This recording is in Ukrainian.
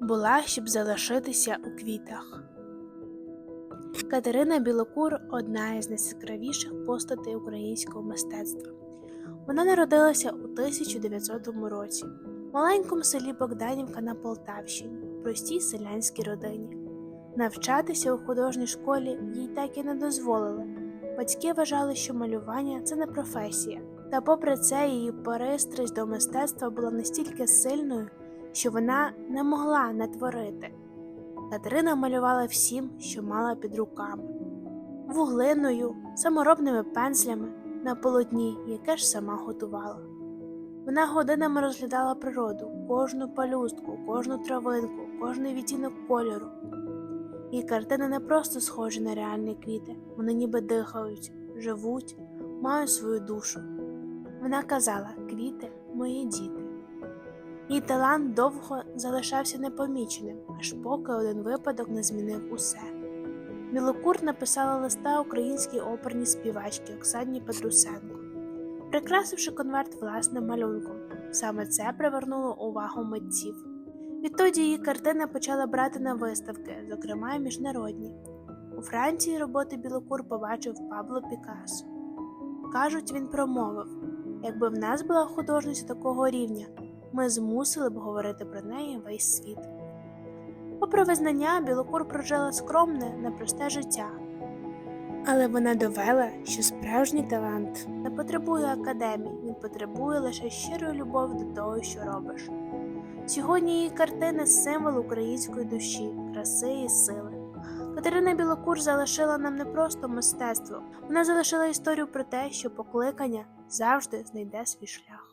була, щоб залишитися у квітах. Катерина Білокур одна із найяскравіших постатей українського мистецтва. Вона народилася у 1900 році в маленькому селі Богданівка на Полтавщині, в простій селянській родині. Навчатися у художній школі їй так і не дозволили. Батьки вважали, що малювання це не професія. Та попри це її пристрасть до мистецтва була настільки сильною, що вона не могла не творити. Катерина малювала всім, що мала під руками вуглиною, саморобними пензлями на полотні, яке ж сама готувала. Вона годинами розглядала природу, кожну палюстку, кожну травинку, кожний відтінок кольору. Її картини не просто схожі на реальні квіти, вони ніби дихають, живуть, мають свою душу. Вона казала квіти мої діти. Її талант довго залишався непоміченим, аж поки один випадок не змінив усе. Білокур написала листа українській оперній співачці Оксані Петрусенко, прикрасивши конверт власним малюнком. Саме це привернуло увагу митців. Відтоді її картини почали брати на виставки, зокрема й міжнародні. У Франції роботи Білокур побачив Пабло Пікассо. Кажуть, він промовив: якби в нас була художниця такого рівня, ми змусили б говорити про неї весь світ. Попри визнання, Білокур прожила скромне, непросте життя. Але вона довела, що справжній талант не потребує академії, він потребує лише щирої любові до того, що робиш. Сьогодні її картини символ української душі, краси і сили. Катерина Білокур залишила нам не просто мистецтво, вона залишила історію про те, що покликання завжди знайде свій шлях.